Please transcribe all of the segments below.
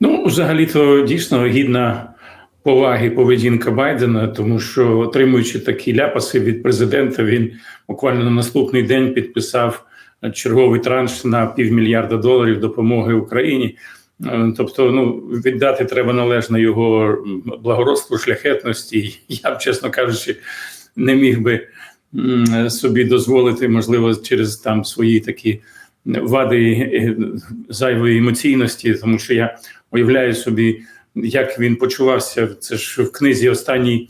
Ну, взагалі-то дійсно гідна поваги поведінка Байдена, тому що отримуючи такі ляпаси від президента, він буквально на наступний день підписав черговий транш на півмільярда доларів допомоги Україні. Е, Тобто, ну віддати треба належне його благородству, шляхетності. Я б, чесно кажучи, не міг би собі дозволити, можливо, через там свої такі вади е, зайвої емоційності, тому що я уявляю собі, як він почувався. Це ж в книзі останній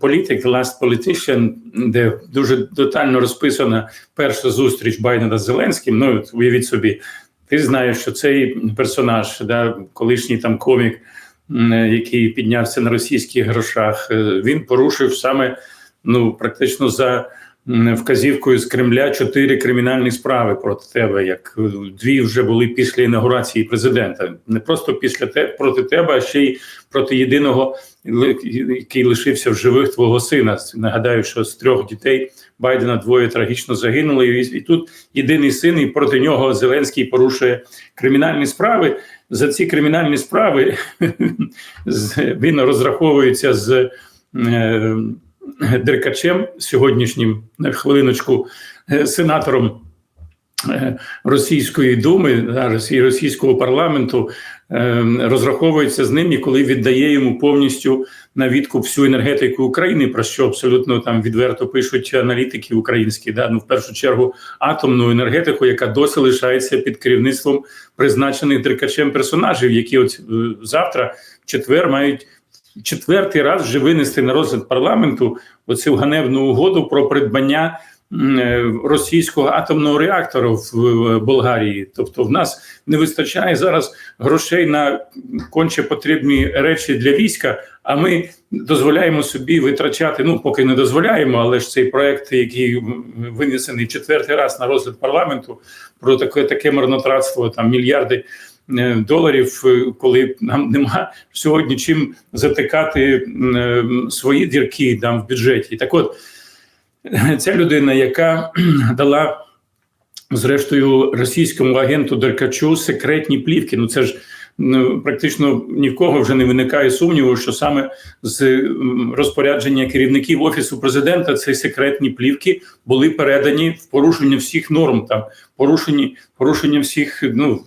політик, Last Politician, де дуже детально розписана перша зустріч Байдена з Зеленським. Ну уявіть собі, ти знаєш, що цей персонаж, да, колишній там комік, який піднявся на російських грошах, е, він порушив саме ну практично за вказівкою з Кремля чотири кримінальні справи проти тебе. Як е, дві вже були після інаугурації президента, не просто після те проти тебе, а ще й проти єдиного, який лишився в живих твого сина. Нагадаю, що з трьох дітей Байдена двоє трагічно загинули, і, і тут єдиний син, і проти нього Зеленський порушує кримінальні справи. За ці кримінальні справи він розраховується з е, Деркачем сьогоднішнім на хвилиночку е, сенатором е, Російської думи да, Росії- російського парламенту е, розраховується з ним і коли віддає йому повністю на відкуп всю енергетику України, про що абсолютно там відверто пишуть аналітики українські, да ну в першу чергу атомну енергетику, яка досі лишається під керівництвом призначених деркачем персонажів, які от е, завтра в четвер мають четвертий раз вже винести на розгляд парламенту оцю ганебну угоду про придбання е, російського атомного реактора в Болгарії. Тобто, в нас не вистачає зараз грошей на конче потрібні речі для війська. А ми дозволяємо собі витрачати. Ну поки не дозволяємо, але ж цей проект, який винесений четвертий раз на розгляд парламенту, про таке таке марнотратство, там мільярди доларів, е, коли нам нема сьогодні чим затикати е, свої дірки там в бюджеті. Так от ця людина, яка дала зрештою російському агенту Деркачу секретні плівки. Ну це ж ну, практично ні в кого вже не виникає сумніву, що саме з розпорядження керівників офісу президента ці секретні плівки були передані в порушення всіх норм, там порушені порушення всіх ну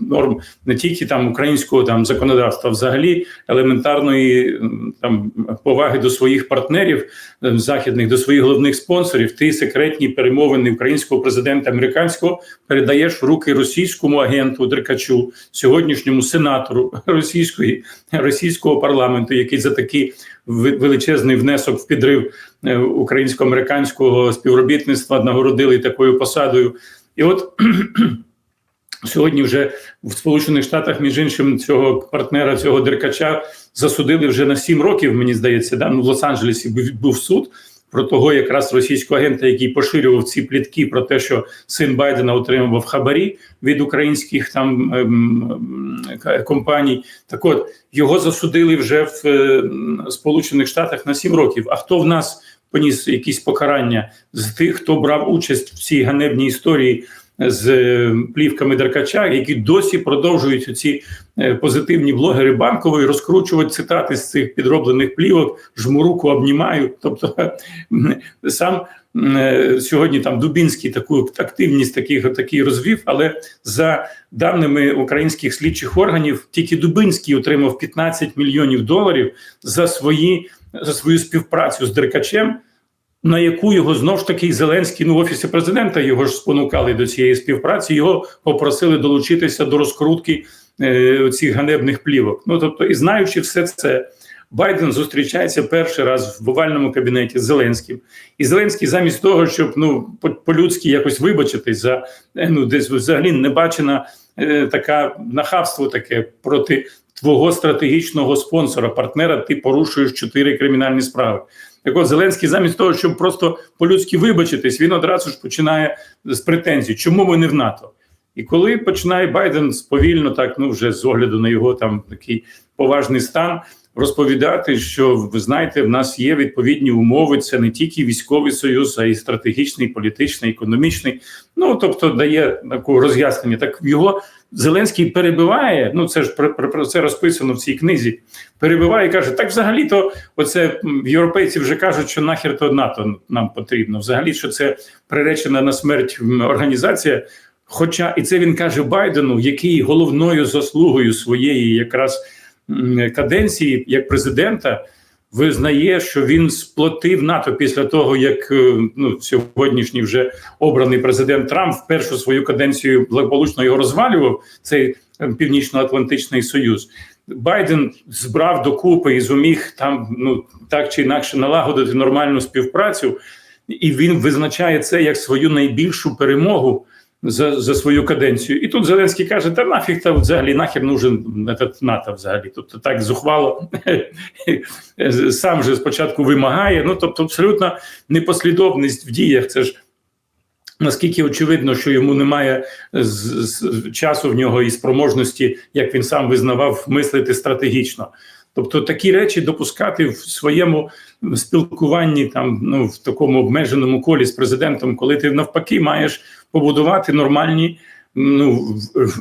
норм не тільки там українського там законодавства, взагалі елементарної там поваги до своїх партнерів е, західних, до своїх головних спонсорів. Ти секретні перемовини українського президента американського передаєш в руки російському агенту Деркачу, сьогоднішньому сенатору російської російського парламенту, який за ви- величезний внесок в підрив е, українсько-американського співробітництва нагородили такою посадою. І от сьогодні вже в Сполучених Штатах, між іншим, цього партнера, цього деркача засудили вже на сім років. Мені здається, да? ну, в Лос-Анджелесі був, суд про того, якраз російського агента, який поширював ці плітки про те, що син Байдена отримував хабарі від українських там ем, компаній. Так от його засудили вже в е, Сполучених Штатах на сім років. А хто в нас поніс якісь покарання з тих, хто брав участь в цій ганебній історії? З е, плівками Деркача, які досі продовжують ці позитивні блогери банкової розкручувати цитати з цих підроблених плівок, жму руку, обнімаю. Тобто сам е, сьогодні там Дубінський таку активність таких такий розвів, але за даними українських слідчих органів, тільки Дубинський отримав 15 мільйонів доларів за свої за свою співпрацю з Деркачем на яку його знов ж таки Зеленський ну в офісі президента його ж спонукали до цієї співпраці. Його попросили долучитися до розкрутки е, цих ганебних плівок. Ну тобто, і знаючи все це, Байден зустрічається перший раз в овальному кабінеті з Зеленським. І Зеленський, замість того, щоб ну по- по-людськи якось вибачитись за е, ну десь взагалі небачена е, така нахабство таке проти твого стратегічного спонсора, партнера. Ти порушуєш чотири кримінальні справи. Так от Зеленський, замість того, щоб просто по-людськи вибачитись, він одразу ж починає з претензій, чому ми не в НАТО. І коли починає Байден сповільно, так ну вже з огляду на його там такий поважний стан, розповідати, що ви знаєте, в нас є відповідні умови. Це не тільки військовий союз, а й стратегічний, політичний, економічний. Ну тобто дає таку роз'яснення. Так його Зеленський перебиває. Ну це ж про, про, це розписано в цій книзі. Перебиває і каже: так, взагалі-то, оце європейці вже кажуть, що нахер то НАТО нам потрібно. Взагалі, що це приречена на смерть організація. Хоча і це він каже Байдену, який головною заслугою своєї якраз каденції як президента визнає, що він сплотив НАТО після того, як е, ну сьогоднішній вже обраний президент Трамп в першу свою каденцію благополучно його розвалював цей е, північно-атлантичний союз. Байден збрав докупи і зуміг там ну так чи інакше налагодити нормальну співпрацю, і він визначає це як свою найбільшу перемогу за за свою каденцію. І тут Зеленський каже: Та нафіг та взагалі нахер нужен НАТО взагалі. Тобто так зухвало сам же спочатку вимагає. Ну тобто, абсолютно непослідовність в діях. Це ж. Наскільки очевидно, що йому немає з, з, часу в нього і спроможності, як він сам визнавав, мислити стратегічно. Тобто такі речі допускати в своєму спілкуванні, там ну в такому обмеженому колі з президентом, коли ти навпаки маєш побудувати нормальні ну,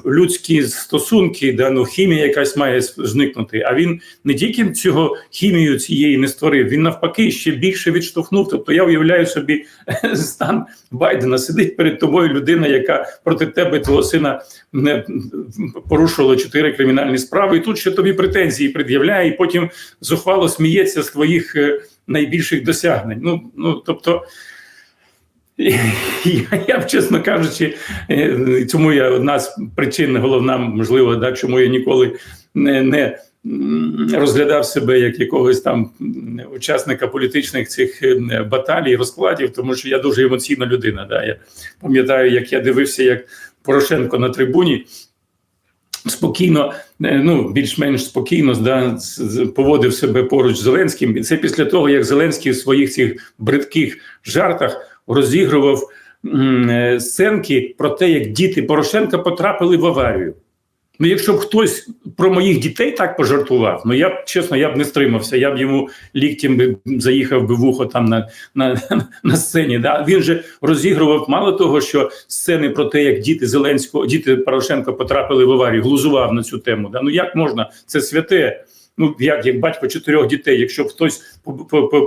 людські стосунки, да, ну, хімія якась має зникнути. А він не тільки цього хімію цієї не створив, він навпаки ще більше відштовхнув. Тобто я уявляю собі стан Байдена. Сидить перед тобою людина, яка проти тебе, твого сина, не порушувала чотири кримінальні справи, і тут ще тобі претензії пред'являє, і потім зухвало сміється з твоїх е, найбільших досягнень. Ну, ну тобто. Я, я б чесно кажучи, е, цьому я одна з причин, головна, можливо, да, чому я ніколи не не розглядав себе як якогось там учасника політичних цих е, баталій, розкладів, тому що я дуже емоційна людина. Да. Я пам'ятаю, як я дивився, як Порошенко на трибуні. Спокійно, е, ну більш-менш спокійно да, поводив себе поруч з Зеленським, і це після того, як Зеленський в своїх цих бридких жартах розігрував е, сценки про те, як діти Порошенка потрапили в аварію. Ну, якщо б хтось про моїх дітей так пожартував, ну я б чесно, я б не стримався. Я б йому ліктем би заїхав би в ухо там на на, на сцені. Да? Він же розігрував мало того, що сцени про те, як діти Зеленського, діти Порошенка потрапили в аварію, глузував на цю тему. Да? Ну як можна? Це святе ну як як батько чотирьох дітей, якщо б хтось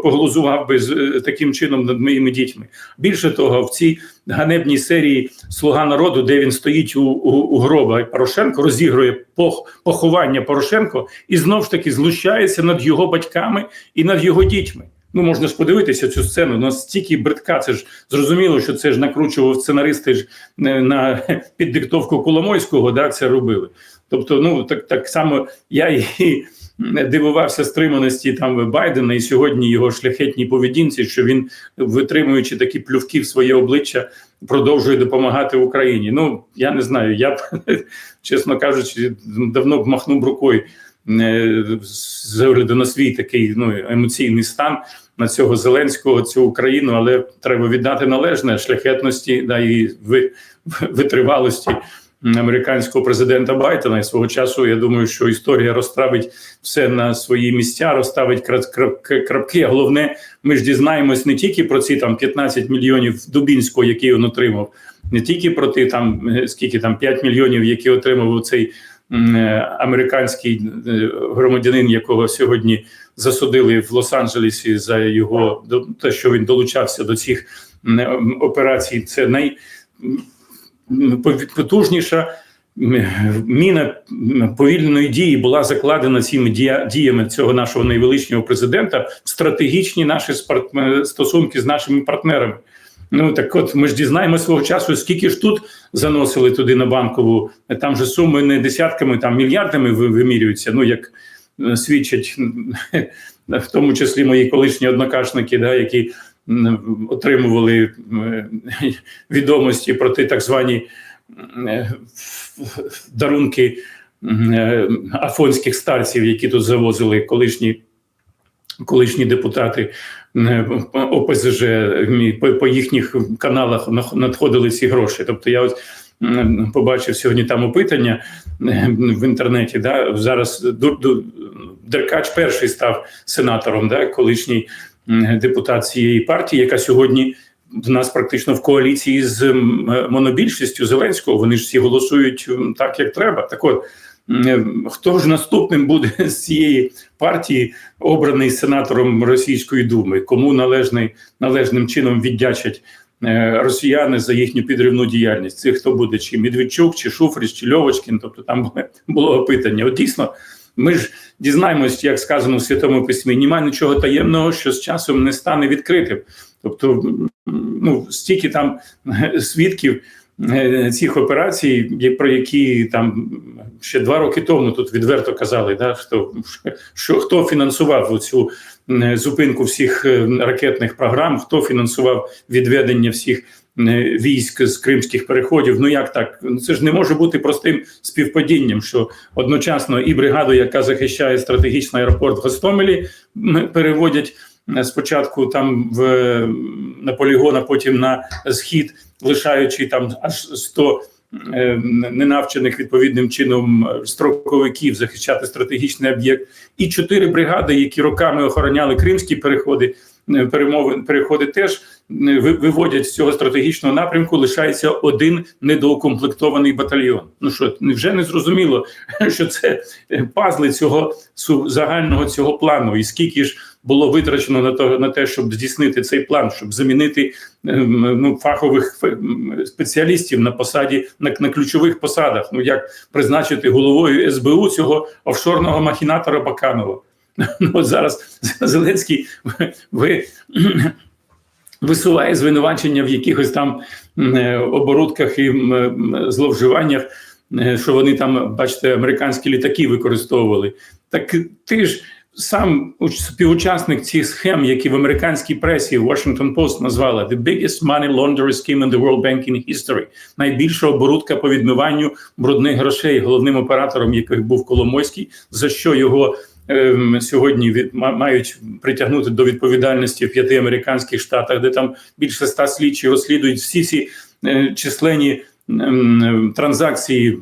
поглузував би з е, таким чином над моїми дітьми. Більше того, в цій ганебній серії Слуга народу, де він стоїть у у, у гроба Порошенко, розігрує пох, поховання Порошенко і знов ж таки знущається над його батьками і над його дітьми. Ну, можна ж подивитися цю сцену. Настільки бридка, це ж зрозуміло, що це ж накручував сценаристи ж е, на під диктовку Коломойського, да, це робили. Тобто, ну так так само я і дивувався стриманості там Байдена і сьогодні його шляхетній поведінці, що він, витримуючи такі плювки в своє обличчя, продовжує допомагати Україні. Ну я не знаю. Я б чесно кажучи, давно б махнув рукою е, з огляду на свій такий ну емоційний стан. На цього Зеленського цю Україну, але треба віддати належне шляхетності да і витривалості американського президента Байдена і свого часу. Я думаю, що історія розставить все на свої місця, розставить крапки. Головне, ми ж дізнаємось не тільки про ці там 15 мільйонів Дубінського, які він отримав, не тільки про ті там е, скільки там 5 мільйонів, які отримав цей е, американський е, громадянин, якого сьогодні засудили в Лос-Анджелесі за його те, що він долучався до цих операцій. Це най потужніша міна повільної дії була закладена цими діями цього нашого найвеличнього президента в стратегічні наші стосунки з нашими партнерами. Ну так от ми ж дізнаємо свого часу, скільки ж тут заносили туди на банкову, там же суми не десятками, там мільярдами вимірюються. Ну як е, свідчать в тому числі мої колишні однокашники, да, які отримували відомості про ті так звані дарунки афонських старців, які тут завозили колишні. Колишні депутати ОПЗЖ по, їхніх каналах надходили ці гроші. Тобто, я ось побачив сьогодні там опитання в інтернеті. Да, Зараз Деркач перший став сенатором, да, колишній депутат цієї партії, яка сьогодні в нас практично в коаліції з е, монобільшістю Зеленського. Вони ж всі голосують так, як треба. Так от. Хто ж наступним буде з цієї партії обраний сенатором Російської думи? Кому належний належним чином віддячать е, росіяни за їхню підривну діяльність? Це хто буде? Чи Медведчук, чи Шуфрич, чи Льовочкін? Тобто там було- опитання. От дійсно, ми ж дізнаємось, як сказано в святому письмі, немає нічого таємного, що з часом не стане відкритим. Тобто, ну стільки там е, свідків е, цих операцій, про які там ще два роки тому тут відверто казали, да, що, що хто фінансував цю зупинку всіх е, ракетних програм, хто фінансував відведення всіх е, військ з кримських переходів. Ну як так? Ну, Це ж не може бути простим співпадінням, що одночасно і бригаду, яка захищає стратегічний аеропорт в Гостомелі, переводять е, спочатку там в е, на полігон, а потім на схід, лишаючи там аж 100 е, ненавчених відповідним чином е, строковиків захищати стратегічний об'єкт, і чотири бригади, які роками охороняли кримські переходи, е, перемови переходи, теж е, виводять з цього стратегічного напрямку. Лишається один недоукомплектований батальйон. Ну що вже не зрозуміло, що це е, пазли цього загального цього плану, і скільки ж було витрачено на то на те, щоб здійснити цей план, щоб замінити ну, фахових спеціалістів на посаді на, на ключових посадах. Ну як призначити головою СБУ цього офшорного махінатора Баканова? Ну зараз Зеленський ви, ви висуває звинувачення в якихось там е, оборудках і м, зловживаннях, е, що вони там, бачите, американські літаки використовували. Так ти ж сам співучасник цих схем, які в американській пресі Washington Post назвали «The biggest money laundering scheme in the world banking history» – найбільша оборудка по відмиванню брудних грошей, головним оператором яких був Коломойський, за що його сьогодні від мають притягнути до відповідальності в п'яти американських штатах, де там більше ста слідчих розслідують всі ці е, численні ем, транзакції,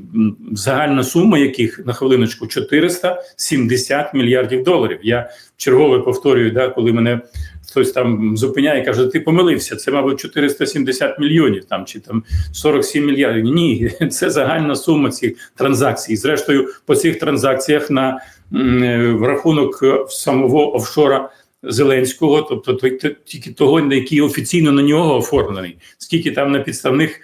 загальна сума яких на хвилиночку 470 мільярдів доларів. Я чергове повторюю, да, коли мене хтось там зупиняє, каже: ти помилився, це мабуть 470 мільйонів там чи там 47 мільярдів. Ні, це загальна сума цих транзакцій. Зрештою, по цих транзакціях на в рахунок е, самого офшора. Зеленського, тобто тільки того, на який офіційно на нього оформлений, скільки там на підставних е,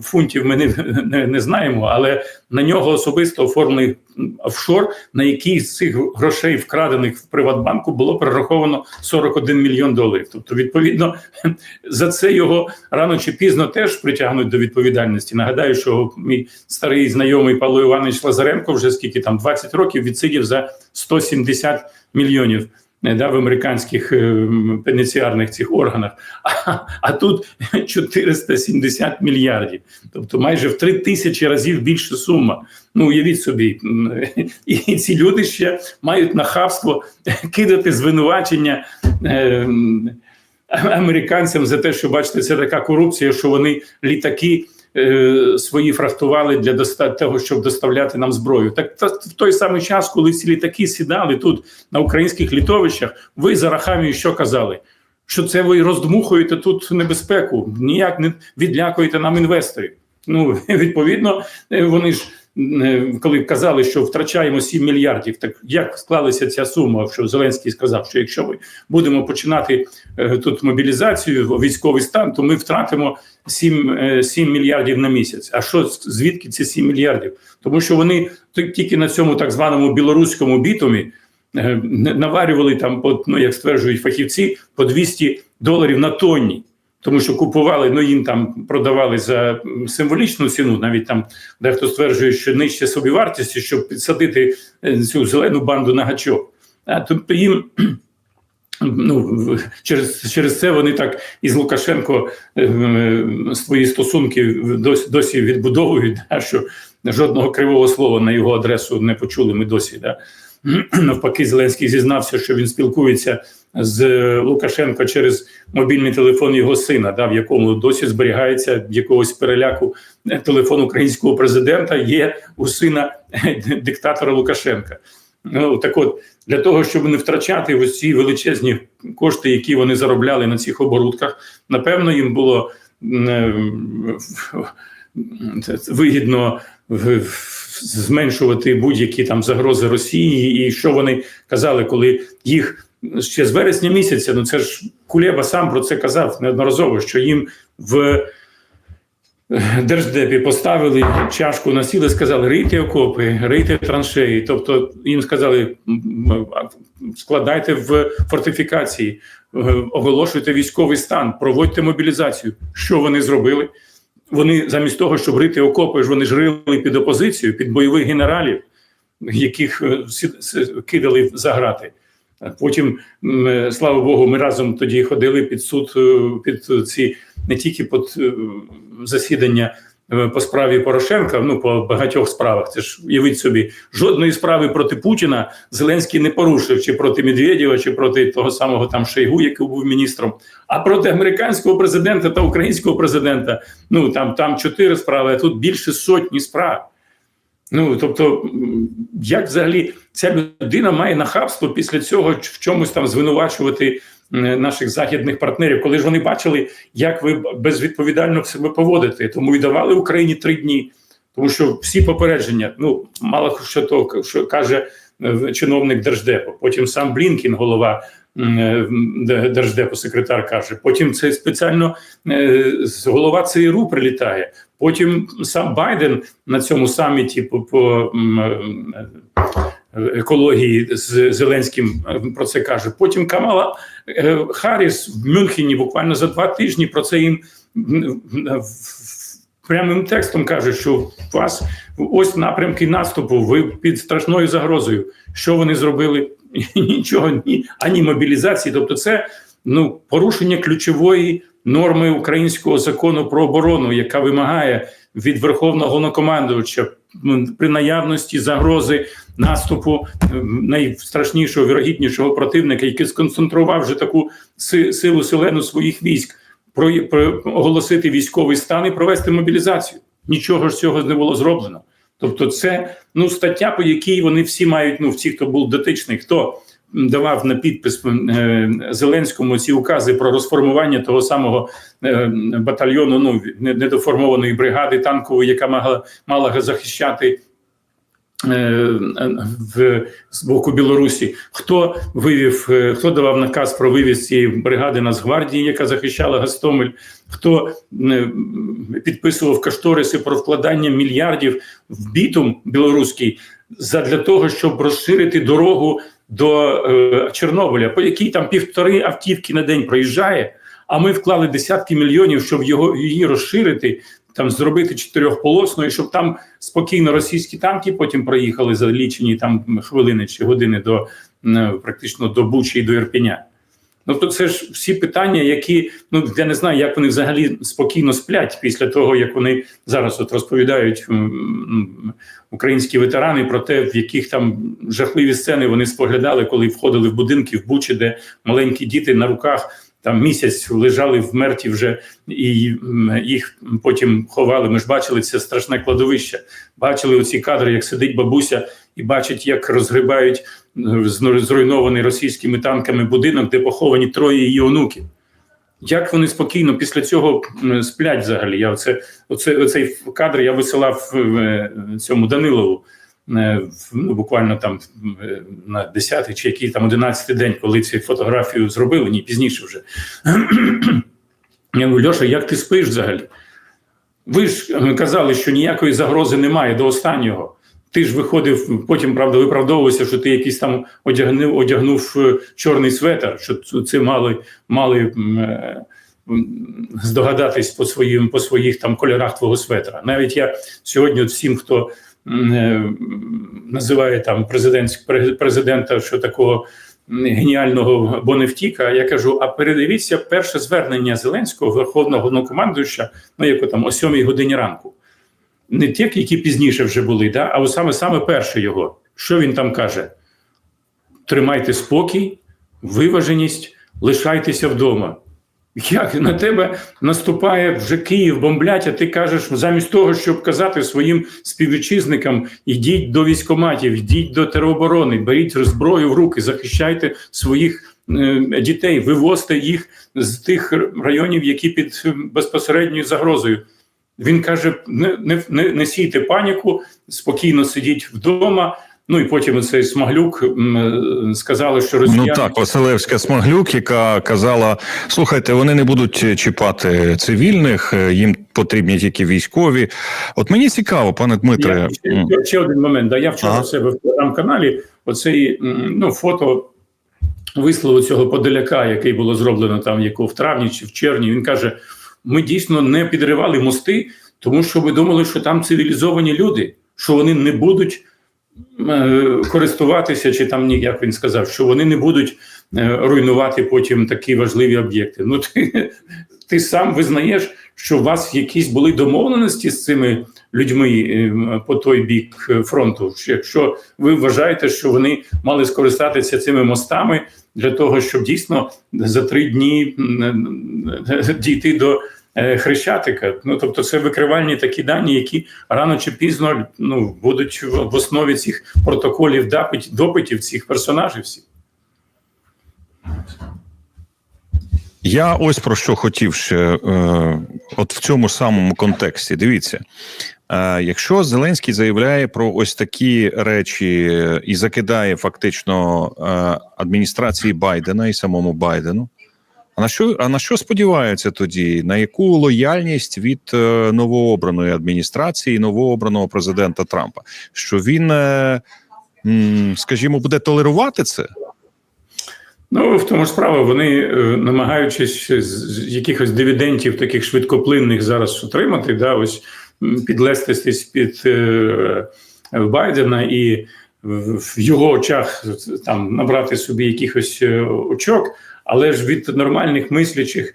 фунтів ми не, не, не знаємо, але на нього особисто оформлений офшор, на який з цих грошей, вкрадених в Приватбанку, було перераховано 41 мільйон доларів. Тобто, відповідно, за це його рано чи пізно теж притягнуть до відповідальності. Нагадаю, що мій старий знайомий Павло Іванович Лазаренко вже скільки там 20 років відсидів за 170 мільйонів. Е, Да, в американських е, пенітенціарних цих органах, а, а тут 470 мільярдів, тобто майже в три тисячі разів більша сума. Ну уявіть собі, і ці люди ще мають нахабство кидати звинувачення е, американцям за те, що бачите, це така корупція, що вони літаки. Е, Свої фрахтували для доста- того, щоб доставляти нам зброю. Так та- в той самий час, коли ці літаки сідали тут на українських літовищах, ви за Рахамію що казали? Що це ви роздмухуєте тут небезпеку, ніяк не відлякуєте нам інвесторів. Ну відповідно, е, вони ж коли казали, що втрачаємо 7 мільярдів, так як склалася ця сума? Що Зеленський сказав, що якщо ми будемо починати е, тут мобілізацію, військовий стан, то ми втратимо 7, е, 7 мільярдів на місяць. А що звідки ці 7 мільярдів? Тому що вони тільки на цьому так званому білоруському бітумі е, наварювали там, ну як стверджують фахівці, по 200 доларів на тонні. Тому що купували, ну їм там продавали за символічну ціну, навіть там дехто стверджує, що нижче собівартості, щоб підсадити е, цю зелену банду на гачок. А тобто їм ну через, через це вони так із Лукашенко е, е, свої стосунки досі, досі відбудовують, да, що жодного кривого слова на його адресу не почули. Ми досі да. навпаки, Зеленський зізнався, що він спілкується з Лукашенко через мобільний телефон його сина, да, в якому досі зберігається якогось переляку е, телефон українського президента. Є у сина е, диктатора Лукашенка. Ну так от для того, щоб не втрачати ось ці величезні кошти, які вони заробляли на цих оборудках, напевно, їм було е, вигідно зменшувати будь-які там загрози Росії, і що вони казали, коли їх ще з вересня місяця, ну це ж Кулеба сам про це казав неодноразово, що їм в Держдепі поставили чашку на сіли, сказали рийте окопи, рийте траншеї. Тобто їм сказали, складайте в фортифікації, оголошуйте військовий стан, проводьте мобілізацію. Що вони зробили? Вони замість того, щоб рити окопи, ж вони ж рили під опозицію, під бойових генералів, яких кидали за грати. Потім, слава Богу, ми разом тоді ходили під суд під ці не тільки під засідання по справі Порошенка, ну по багатьох справах. Це ж уявіть собі, жодної справи проти Путіна Зеленський не порушив чи проти Медведєва, чи проти того самого там Шойгу, який був міністром. А проти американського президента та українського президента ну там там чотири справи, а тут більше сотні справ. Ну тобто, як взагалі ця людина має нахабство після цього в чомусь там звинувачувати наших західних партнерів, коли ж вони бачили, як ви безвідповідально себе поводите, тому і давали Україні три дні, тому що всі попередження, ну мало що то що каже чиновник держдепу. Потім сам Блінкін, голова держдепу, секретар каже. Потім це спеціально голова ЦРУ прилітає. Потім сам Байден на цьому саміті по, по екології з Зеленським про це каже. Потім Камала Харріс в Мюнхені буквально за два тижні про це їм прямим текстом каже, що у вас ось напрямки наступу. Ви під страшною загрозою. Що вони зробили? Нічого ні ані мобілізації. Тобто, це ну порушення ключової норми українського закону про оборону, яка вимагає від верховного головнокомандувача при наявності загрози наступу найстрашнішого вірогіднішого противника, який сконцентрував вже таку силу селену своїх військ, про, про оголосити військовий стан і провести мобілізацію. Нічого ж цього не було зроблено. Тобто, це ну стаття, по якій вони всі мають. Ну всі, хто був дотичний, хто давав на підпис е, Зеленському ці укази про розформування того самого е, батальйону, ну недоформованої бригади танкової, яка мала мала захищати. Е, в з боку Білорусі хто вивів, хто давав наказ про вивіз цієї бригади Нацгвардії, яка захищала Гастомель, хто підписував кашториси про вкладання мільярдів в бітум білоруський для того, щоб розширити дорогу до е, Чорнобиля, по якій там півтори автівки на день проїжджає. А ми вклали десятки мільйонів, щоб його її розширити, там зробити чотирьохполосною, щоб там спокійно російські танки потім проїхали за лічені там хвилини чи години до практично до Бучі і до Ірпеня. Ну то це ж всі питання, які ну я не знаю, як вони взагалі спокійно сплять після того, як вони зараз от розповідають українські ветерани про те, в яких там жахливі сцени вони споглядали, коли входили в будинки в Бучі, де маленькі діти на руках. Там місяць лежали вмерті вже і їх потім ховали. Ми ж бачили це страшне кладовище. Бачили оці кадри, як сидить бабуся і бачить, як розгрибають зруйнований російськими танками будинок, де поховані троє її онуків. Як вони спокійно після цього сплять взагалі? Я оце, оце, оцей кадр я висилав е, цьому Данилову е, ну, буквально там е, на 10-й чи який там 11-й день, коли цю фотографію зробили, ні пізніше вже. Я говорю, Льоша, як ти спиш взагалі? Ви ж казали, що ніякої загрози немає до останнього. Ти ж виходив, потім правда виправдовувався, що ти якийсь там одягнув одягнув е, чорний светр, що це мали мали е, здогадатись по своїм по своїх там кольорах твого светра. Навіть я сьогодні, всім, хто е, називає там президент, президента, що такого геніального Боневтіка, я кажу: а передивіться перше звернення Зеленського, верховного головнокомандуюча, ну яко там о сьомій годині ранку не ті, які пізніше вже були, да, а саме саме перше його. Що він там каже? Тримайте спокій, виваженість, лишайтеся вдома. Як на тебе наступає вже Київ, бомблять, а ти кажеш, замість того, щоб казати своїм співвітчизникам, йдіть до військоматів, йдіть до тероборони, беріть зброю в руки, захищайте своїх е, дітей, вивозьте їх з тих районів, які під безпосередньою загрозою. Він каже: не, не, не, не сійте паніку, спокійно сидіть вдома. Ну і потім цей смаглюк сказали, що росіяни... Ну так, Василевська Смаглюк, яка казала: слухайте, вони не будуть чіпати цивільних, е, їм потрібні тільки військові. От мені цікаво, пане Дмитре. Я, ще, ще один момент. Да, я вчора ага. в себе в телеграм-каналі оцей ну, фото вислову цього Подоляка, який було зроблено там, якого в травні чи в червні. Він каже: ми дійсно не підривали мости, тому що ми думали, що там цивілізовані люди, що вони не будуть. Користуватися, чи там як він сказав, що вони не будуть руйнувати потім такі важливі об'єкти. Ну ти ти сам визнаєш, що у вас якісь були домовленості з цими людьми по той бік фронту. Якщо ви вважаєте, що вони мали скористатися цими мостами для того, щоб дійсно за три дні дійти до. Хрещатика, ну тобто, це викривальні такі дані, які рано чи пізно ну будуть в основі цих протоколів допитів, допитів цих персонажів. всіх. Я ось про що хотів ще, е, от в цьому самому контексті. Дивіться, е, якщо Зеленський заявляє про ось такі речі і закидає фактично е, адміністрації Байдена і самому Байдену. А на що а на що сподіваються тоді? На яку лояльність від е, новообраної адміністрації, новообраного президента Трампа? Що він, е, м, скажімо, буде толерувати це? Ну в тому ж справа вони е, намагаючись з якихось дивідентів, таких швидкоплинних зараз отримати, да, ось підлестись під е, Байдена і в його очах там набрати собі якихось е, очок, але ж від нормальних мислячих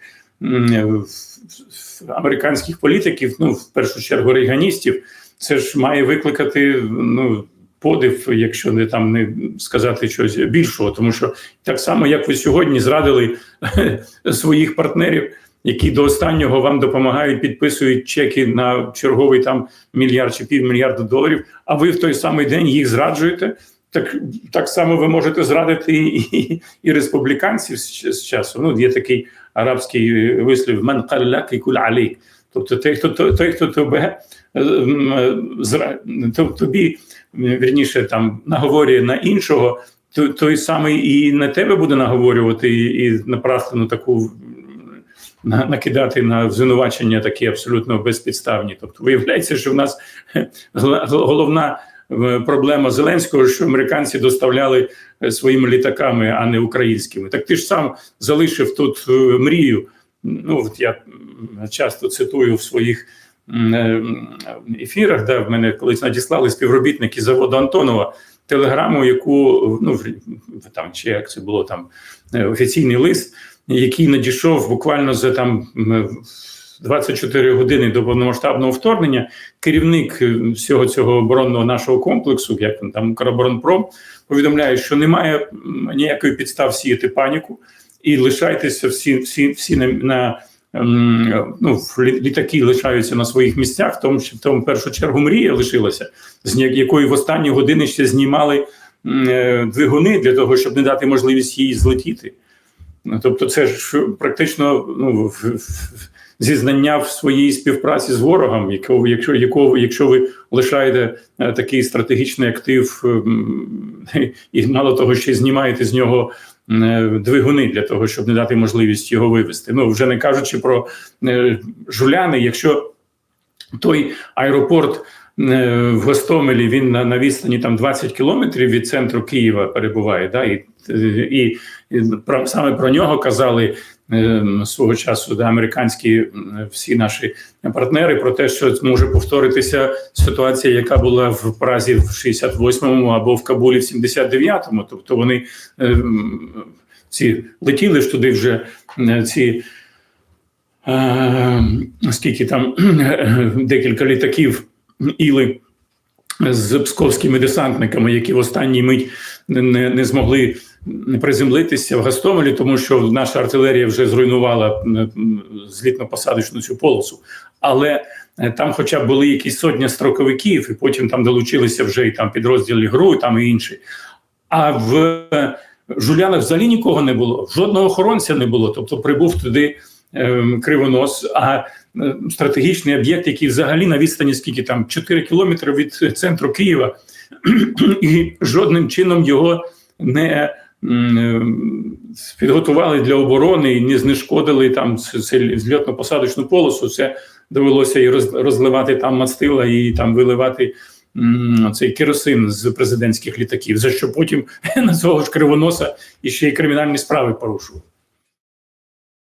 американських політиків, ну в першу чергу рейганістів, це ж має викликати ну подив, якщо не там не сказати щось більшого, тому що так само, як ви сьогодні зрадили своїх партнерів, які до останнього вам допомагають, підписують чеки на черговий там мільярд чи півмільярда доларів. А ви в той самий день їх зраджуєте. Так так само ви можете зрадити і і, і республіканців з, з часу. Ну є такий арабський вислів «Мен калляк і куль алейк». Тобто той, хто той, хто тебе тобі вірніше там наговорює на іншого, то той самий і на тебе буде наговорювати, і, і напраслину таку на, накидати на звинувачення такі абсолютно безпідставні. Тобто, виявляється, що в нас головна проблема Зеленського, що американці доставляли своїми літаками, а не українськими. Так ти ж сам залишив тут мрію. Ну от я часто цитую в своїх ефірах, де в мене колись надіслали співробітники заводу Антонова телеграму, яку ну там чи як це було там офіційний лист, який надійшов буквально за там 24 години до повномасштабного вторгнення. Керівник всього цього оборонного нашого комплексу, як він там Укроборонпром, повідомляє, що немає ніякої підстав сіяти паніку, і лишайтеся всі, всі, всі на. на ну, літаки лишаються на своїх місцях, тому що в тому першу чергу мрія лишилася, з якої в останні години ще знімали е, двигуни для того, щоб не дати можливість їй злетіти. Ну, тобто, це ж практично ну, зізнання в своїй співпраці з ворогом, якого, якщо якого, якщо ви лишаєте е, такий стратегічний актив, і мало того, ще знімаєте з нього двигуни для того, щоб не дати можливість його вивести. Ну вже не кажучи про е, жуляни, якщо той аеропорт. Е, в Гостомелі він на на відстані там 20 кілометрів від центру Києва перебуває. Да, І і, і про саме про нього казали е, свого часу да, американські всі наші партнери про те, що може повторитися ситуація, яка була в Празі в 68-му або в Кабулі в 79-му. Тобто вони е, ці летіли ж туди вже ці. Скільки там декілька літаків іли з псковськими десантниками, які в останній мить не не змогли приземлитися в Гастомелі, тому що наша артилерія вже зруйнувала злітно-посадочну цю полосу. Але е, там, хоча б були якісь сотня строковиків, і потім там долучилися вже і там підрозділи ГРУ, і там і інші. А в е, Жулянах взагалі нікого не було, жодного охоронця не було. Тобто прибув туди ем, кривонос, а е, стратегічний об'єкт, який взагалі на відстані скільки там 4 кілометри від центру Києва, і жодним чином його не підготували для оборони і не знешкодили там зльотно-посадочну полосу. Це довелося і розливати там мастила і там виливати цей керосин з президентських літаків, за що потім на цього ж кривоноса і ще й кримінальні справи порушував.